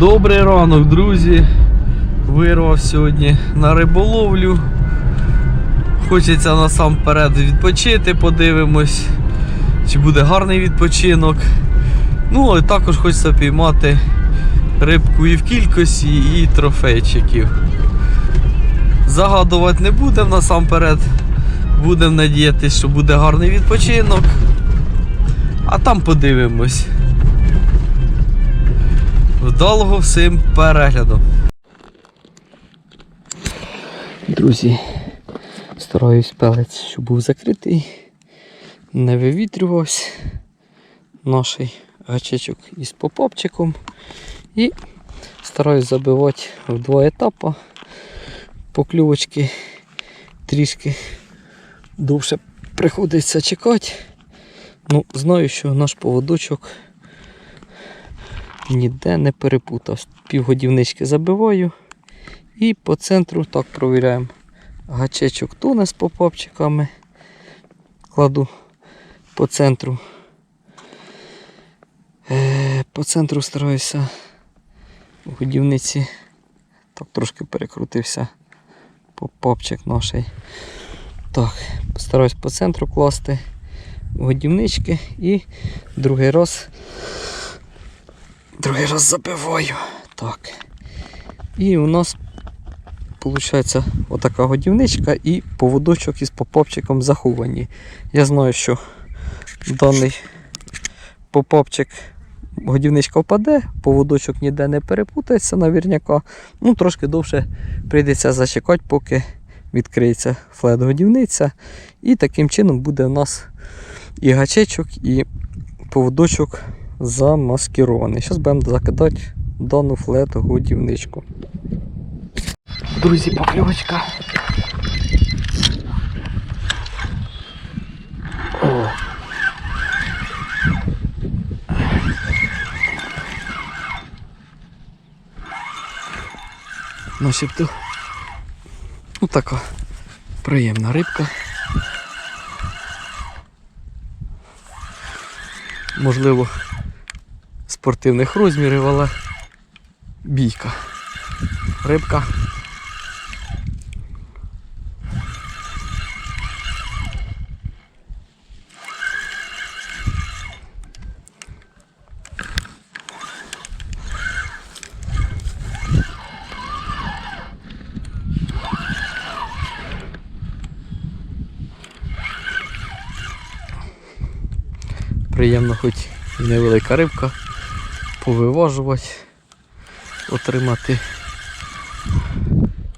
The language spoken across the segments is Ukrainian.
Добрий ранок, друзі. Вирвав сьогодні на риболовлю. Хочеться насамперед відпочити, подивимось, чи буде гарний відпочинок. Ну, і також хочеться піймати рибку і в кількості, і трофейчиків. Загадувати не будемо насамперед. Будемо надіятися, що буде гарний відпочинок. А там подивимось. Вдалого всім перегляду. Друзі, стараюсь пелець, щоб був закритий, не вивітрювався наш гачечок із попапчиком і стараюсь забивати в два етапи. Поклювочки трішки довше приходиться чекати. Ну, знаю, що наш поводочок ніде не перепутав. Півгодівнички забиваю і по центру так провіряємо. Гачечок тоне з попапчиками. Кладу по центру. Е, по центру стараюся у годівниці. Так трошки перекрутився попапчик наш. Так, стараюсь по центру класти годівнички і другий раз другий раз забиваю. Так. І у нас виходить отака годівничка і поводочок із попапчиком заховані. Я знаю, що даний попапчик годівничка впаде, поводочок ніде не перепутається навірняка. Ну, трошки довше прийдеться зачекати, поки відкриється флет-годівниця. І таким чином буде у нас і гачечок, і поводочок замаскірований. Зараз будемо закидати дану флет-годівничку. Друзі, покльовочка. О. Начебто ну така приємна рибка. Можливо, спортивних розмірів, але бійка. Рибка. Приємно хоч невелика рибка, повиважувати, отримати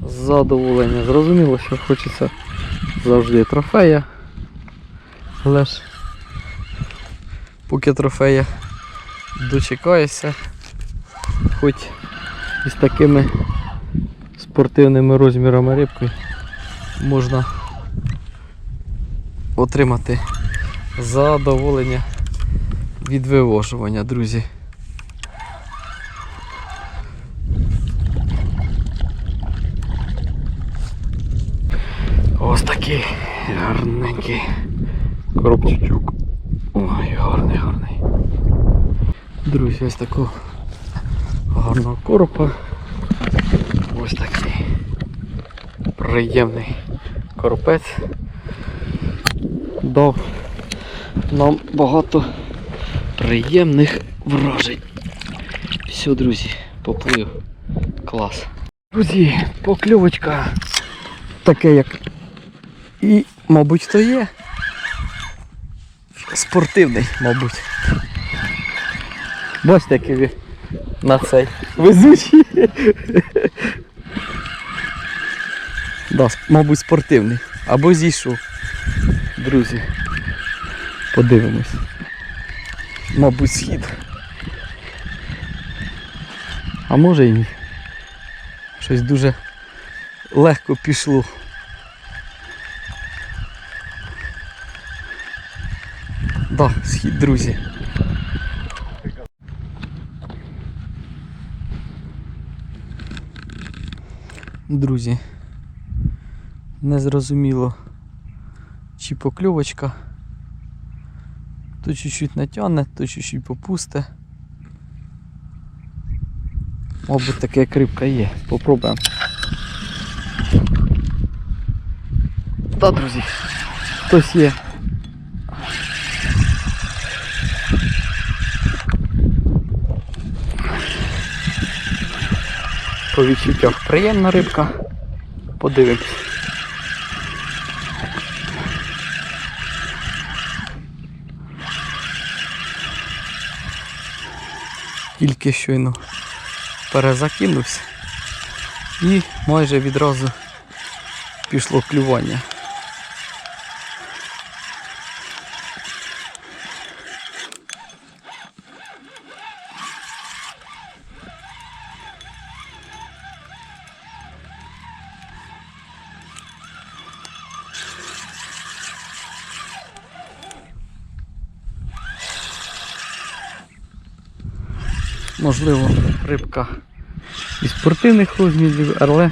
задоволення. Зрозуміло, що хочеться завжди трофея. Але ж поки трофея дочекаєшся, хоч із такими спортивними розмірами рибки можна отримати задоволення від вивожування, друзі. Ось такий гарненький коробчичок. Ой, гарний, гарний. Друзі, ось такого гарного коропа. Ось такий приємний коропець. Дав нам багато приємних вражень. Все, друзі, поплив. Клас. Друзі, покльовочка. Таке як і, мабуть, то є. Спортивний, мабуть. Бачите, який він на цей везучий. да, мабуть, спортивний. Або зійшов. Друзі. Подивимось. Мабуть, схід. А може і ні. Щось дуже легко пішло. Да, схід, друзі. Друзі, незрозуміло, чи покльовочка. То чуть-чуть натягне, то чуть-чуть попусте. Мабуть, таке як рибка є. Попробуємо. Та, друзі, хтось є. По відчуттях приємна рибка. Подивимось. Тільки щойно перезакинувся і майже відразу пішло клювання. Можливо, рибка і спортивних розмірів, але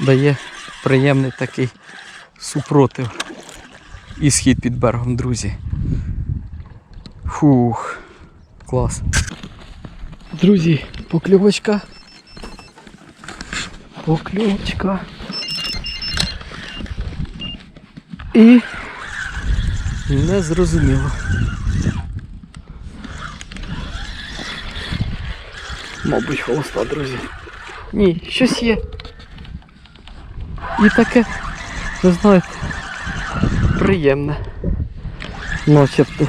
дає приємний такий супротив і схід під берегом, друзі. Фух, клас. Друзі, покльовочка. Покльовочка. І не зрозуміло. Мабуть, холоста, друзі. Ні, щось є. І таке, ви знаєте, приємне. Начебто.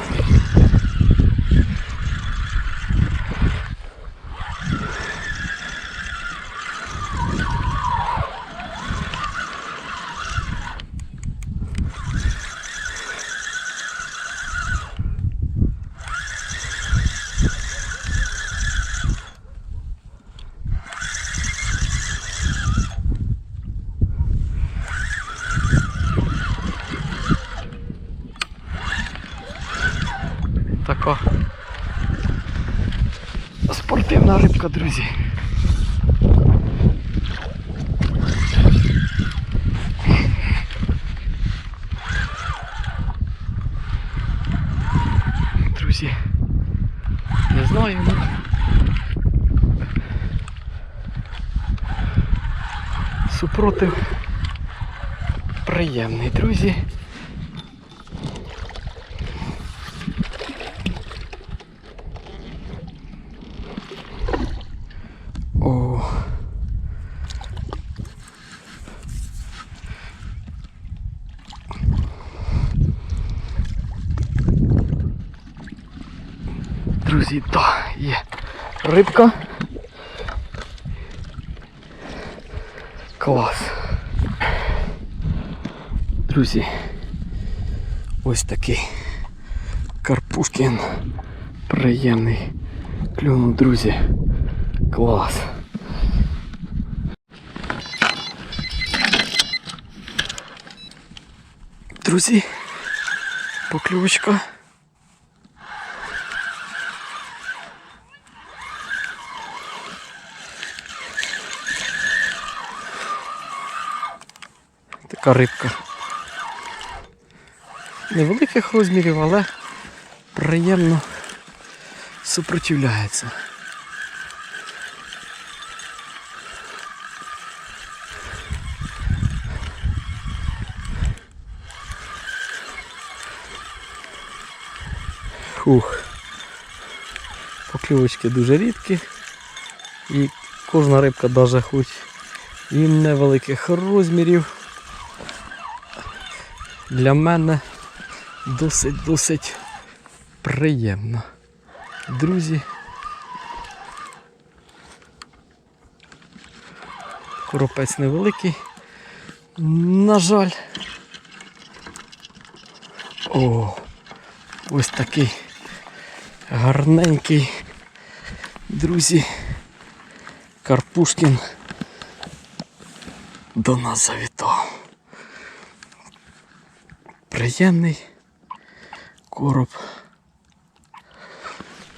Така спортивна рибка, друзі. Друзі, не знаю, ну. Супротив приємний, друзі. О. Друзі, да, є рибка. Клас. Друзі, ось такий Карпушкін. Приємний. Клюнув, друзі. Клас. Друзі, поклювочка. Така рибка. Невеликих розмірів, але приємно супротивляється. Фух. Покльовочки дуже рідкі. І кожна рибка навіть хоч і невеликих розмірів. Для мене досить-досить приємно. Друзі. Коропець невеликий. На жаль. О, ось такий гарненький, друзі, Карпушкін до нас завітав. Приємний короб.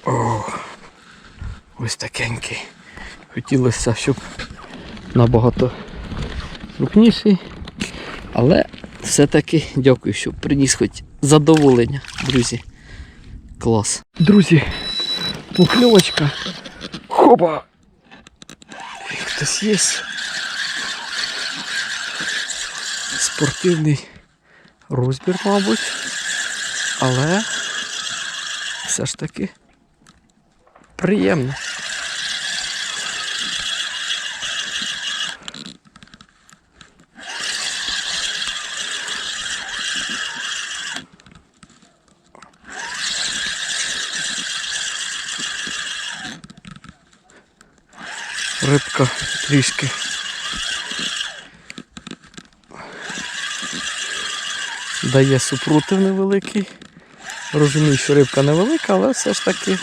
О, ось такенький. Хотілося, щоб набагато крупніший, але все-таки дякую, що приніс хоч задоволення, друзі. Клас. Друзі, Покльовочка. Хопа! Хтось є. Спортивний розбір, мабуть. Але все ж таки приємно. Рибка трішки. Дає супротив невеликий. Розумію, що рибка невелика, але все ж таки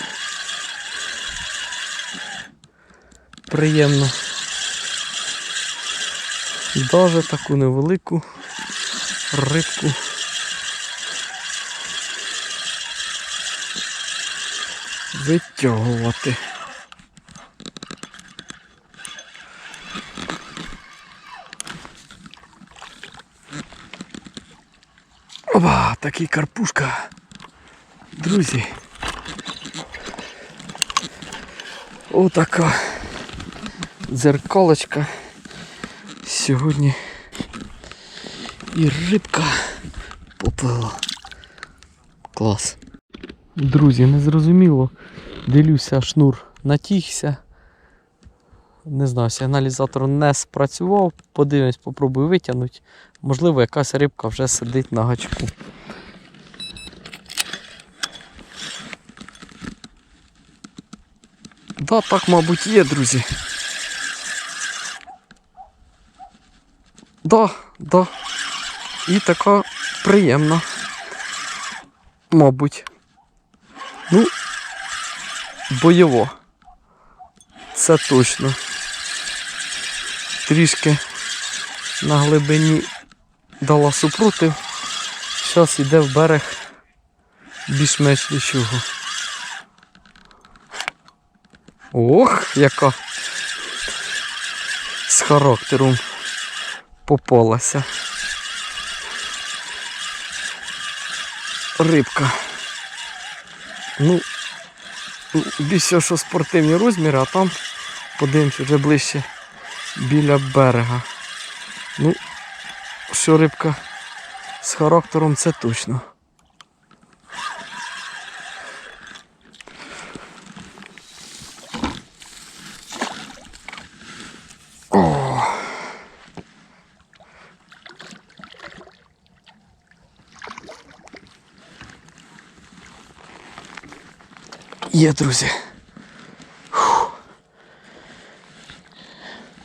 приємно. Даже таку невелику рибку. Витягувати. Опа, такий карпушка. Друзі. Отака дзеркалочка. Сьогодні і рибка поплила. Клас. Друзі, незрозуміло. Дивлюся, шнур натігся. Не знаю, сигналізатор не спрацював. Подивимось, попробую витягнути. Можливо, якась рибка вже сидить на гачку. Да, так, мабуть, є, друзі. Да, да. І така приємна. Мабуть. Ну, бойово. Це точно. Трішки на глибині дала супротив. Зараз йде в берег більш-менш нічого. Ох, яка з характером попалася. Рибка. Ну, більше, що спортивні розміри, а там подивимось вже ближче біля берега. Ну, що рибка з характером, це точно. Є, друзі. Фу.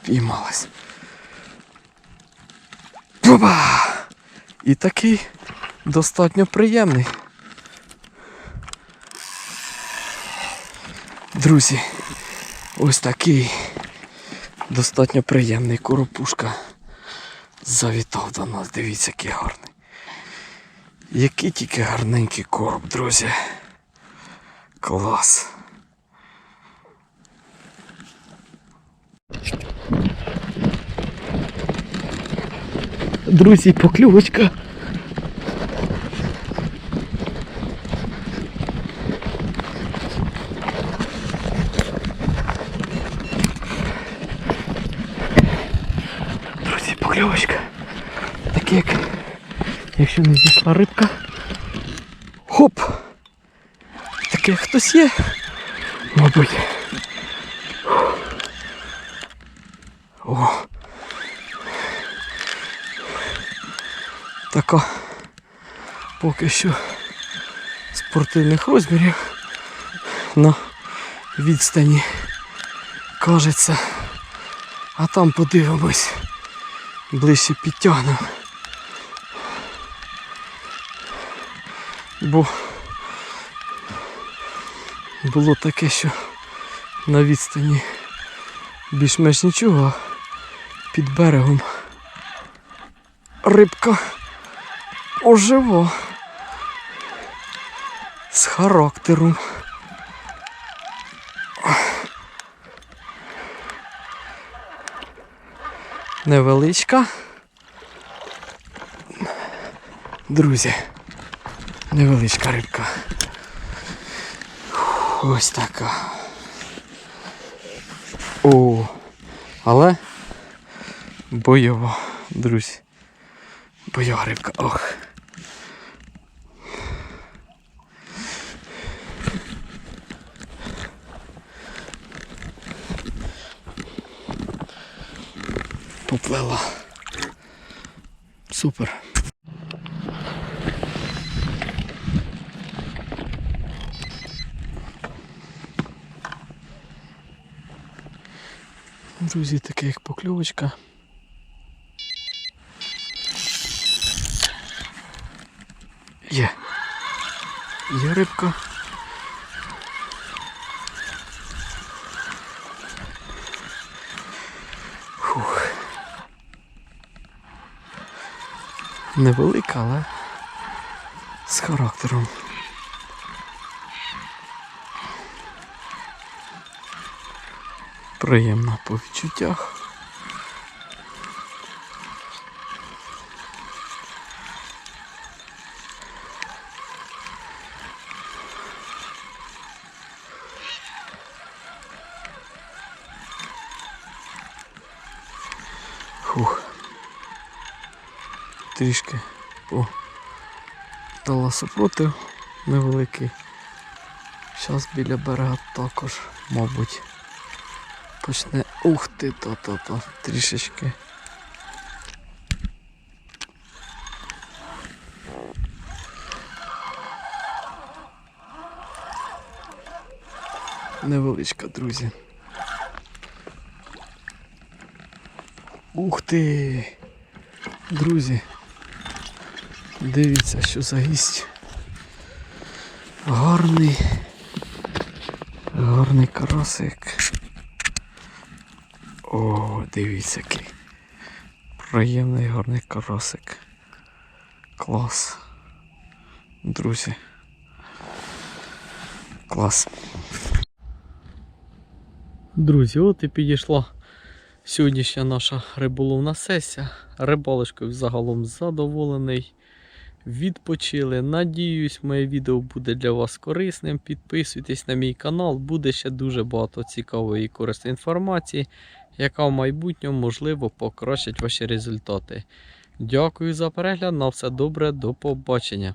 Піймалась. Опа! І такий достатньо приємний. Друзі, ось такий достатньо приємний коропушка завітав до нас. Дивіться, який гарний. Який тільки гарненький короб, друзі. Клас. Друзі, поклювочка. Друзі, поклювочка. Таке як якщо не зійшла рибка. Хоп! Таке хтось є. Мабуть. О. Така поки що спортивних розмірів на відстані кажеться. А там подивимось, ближче підтягнемо. Бо було таке, що на відстані більш-менш нічого, а під берегом рибка ожива з характером. Невеличка. Друзі, невеличка рибка. Ось така. О, але бойова, друзі. Бойова рибка. Ох. Поплила. Супер. Друзі, таке як покльовочка. Є. Є рибка. Фух. Невелика, але з характером. Приємна по відчуттях. Фух. Трішки по дала супротив невеликий. Зараз біля берега також, мабуть, почне. Ух ти, то-то-то, трішечки. Невеличка, друзі. Ух ти! Друзі, дивіться, що за гість. Гарний. Гарний карасик. О, дивіться який. Приємний гарний карасик. Клас. Друзі. Клас. Друзі, от і підійшла сьогоднішня наша риболовна сесія. Рибалочкою загалом задоволений. Відпочили. Надіюсь, моє відео буде для вас корисним. Підписуйтесь на мій канал, буде ще дуже багато цікавої і корисної інформації, яка в майбутньому можливо покращить ваші результати. Дякую за перегляд. На все добре, до побачення.